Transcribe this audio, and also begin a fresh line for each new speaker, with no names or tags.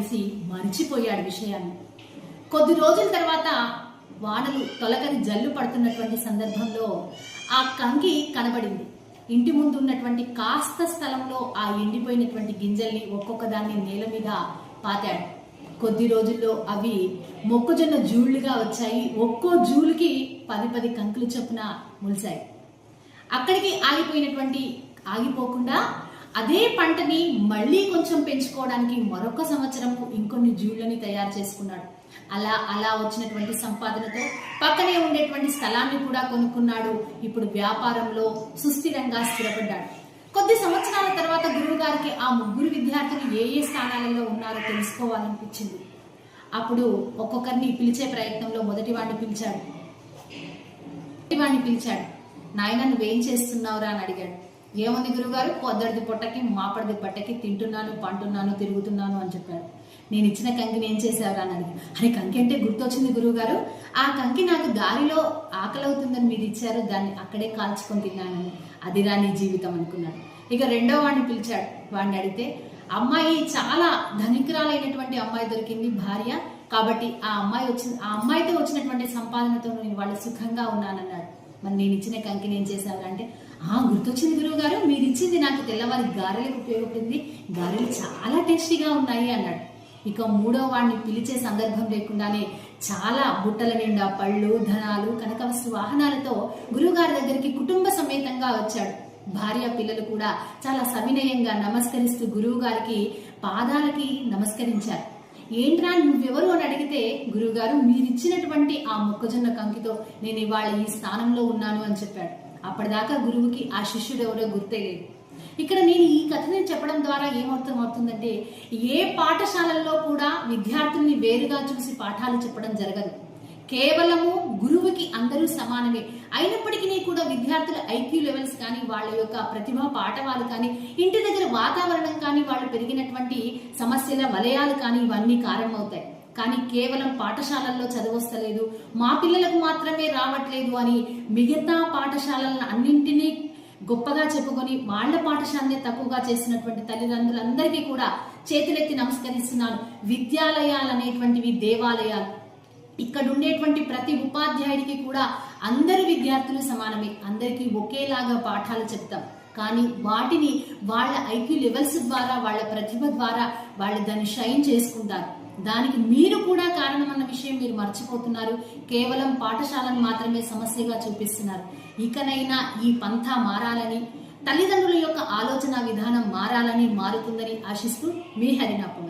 అనేసి మరిచిపోయాడు విషయాన్ని. కొద్ది రోజుల తర్వాత వానలు తొలకని జల్లు పడుతున్నటువంటి సందర్భంలో ఆ కంకి కనబడింది. ఇంటి ముందు ఉన్నటువంటి కాస్త స్థలంలో ఆ ఎండిపోయినటువంటి గింజల్ని ఒక్కొక్క దాన్ని నేల మీద పాతాడు. కొద్ది రోజుల్లో అవి మొక్కజొన్న జూళ్ళుగా వచ్చాయి. ఒక్కో జూలుకి పది పది కంకులు చొప్పున ములిశాయి. అక్కడికి ఆగిపోయినటువంటి ఆగిపోకుండా అదే పంటని మళ్ళీ కొంచెం పెంచుకోవడానికి మరొక సంవత్సరము ఇంకొన్ని జూళ్ళని తయారు చేసుకున్నాడు. అలా అలా వచ్చినటువంటి సంపాదనతో పక్కనే ఉండేటువంటి స్థలాన్ని కూడా కొనుక్కున్నాడు. ఇప్పుడు వ్యాపారంలో సుస్థిరంగా స్థిరపడ్డాడు. కొద్ది సంవత్సరాల తర్వాత గురువు గారికి ఆ ముగ్గురు విద్యార్థులు ఏ ఏ స్థానాలలో ఉన్నారో తెలుసుకోవాలనిపించింది. అప్పుడు ఒక్కొక్కరిని పిలిచే ప్రయత్నంలో మొదటి వాడిని పిలిచాడు. వాడిని పిలిచాడు. నాయన నువ్వేం చేస్తున్నావురా? అని అడిగాడు. ఏముంది గురుగారు? పొద్దడిది పొట్టకి మాపడిది పట్టకి తింటున్నాను పంటున్నాను తిరుగుతున్నాను అని చెప్పాడు నేను ఇచ్చిన కంకిని ఏం చేశావురా అని అడిగి అరే కంకి అంటే గుర్తొచ్చింది గురువుగారు ఆ కంకి నాకు దారిలో ఆకలవుతుందని మీరు ఇచ్చారు దాన్ని అక్కడే కాల్చుకొని తిన్నానని. అది రాని జీవితం అనుకున్నాడు. ఇక రెండో వాడిని పిలిచాడు. వాడిని అడిగితే అమ్మాయి చాలా ధనికురాలైనటువంటి అమ్మాయి దొరికింది భార్య. కాబట్టి ఆ అమ్మాయి వచ్చిన ఆ అమ్మాయితో వచ్చినటువంటి సంపాదనతో నేను వాళ్ళు సుఖంగా ఉన్నానన్నాడు. మరి నేను ఇచ్చిన కంకి నేను చేశారు అంటే ఆ గుర్తొచ్చింది గురువు గారు మీరు ఇచ్చింది నాకు తెల్లవారి గారెలకు ఉపయోగపడింది. గారెలు చాలా టేస్టీగా ఉన్నాయి అన్నాడు. ఇక మూడో వాడిని పిలిచే సందర్భం లేకుండానే చాలా బుట్టల నిండా పళ్ళు ధనాలు కనకవస్తు వాహనాలతో గురువుగారి దగ్గరికి కుటుంబ సమేతంగా వచ్చాడు. భార్య పిల్లలు కూడా చాలా సవినయంగా నమస్కరిస్తూ గురువు గారికి పాదాలకి నమస్కరించారు. ఏంట్రా నువ్వెవరు? అని అడిగితే గురువుగారు మీరిచ్చినటువంటి ఆ మొక్కజొన్న కంకితో నేను ఇవాళ ఈ స్థానంలో ఉన్నాను అని చెప్పాడు. అప్పటిదాకా గురువుకి ఆ శిష్యుడు ఎవరో గుర్తేలేదు ఇక్కడ నేను ఈ కథని చెప్పడం ద్వారా ఏమర్థం అవుతుందంటే ఏ పాఠశాలల్లో కూడా విద్యార్థుల్ని వేరుగా చూసి పాఠాలు చెప్పడం జరగదు. కేవలము గురువుకి అందరూ సమానమే. అయినప్పటికీ కూడా విద్యార్థుల ఐక్యూ లెవెల్స్ కానీ వాళ్ళ యొక్క ప్రతిభా పాఠవాలు కానీ ఇంటి దగ్గర వాతావరణం కానీ వాళ్ళు పెరిగినటువంటి సమస్యల వలయాలు కానీ ఇవన్నీ కారణమవుతాయి. కానీ కేవలం పాఠశాలల్లో చదవస్తలేదు. మా పిల్లలకు మాత్రమే రావట్లేదు అని మిగతా పాఠశాలలను అన్నింటినీ గొప్పగా చెప్పుకొని వాళ్ళ పాఠశాలనే తక్కువగా చేసినటువంటి తల్లిదండ్రులందరికీ కూడా చేతులెత్తి నమస్కరిస్తున్నాను. విద్యాలయాలు అనేటువంటివి దేవాలయాలు. ఇక్కడ ఉండేటువంటి ప్రతి ఉపాధ్యాయుడికి కూడా అందరు విద్యార్థులు సమానమే. అందరికీ ఒకేలాగా పాఠాలు చెప్తాం. కానీ వాటిని వాళ్ళ ఐక్యూ లెవెల్స్ ద్వారా వాళ్ళ ప్రతిభ ద్వారా వాళ్ళు దాన్ని షైన్ చేసుకుంటారు. దానికి మీరు కూడా కారణమన్న విషయం మీరు మర్చిపోతున్నారు. కేవలం పాఠశాలను మాత్రమే సమస్యగా చూపిస్తున్నారు. ఇకనైనా ఈ పంథా మారాలని తల్లిదండ్రుల యొక్క ఆలోచన విధానం మారాలని మారుతుందని ఆశిస్తూ మీ హరినాపు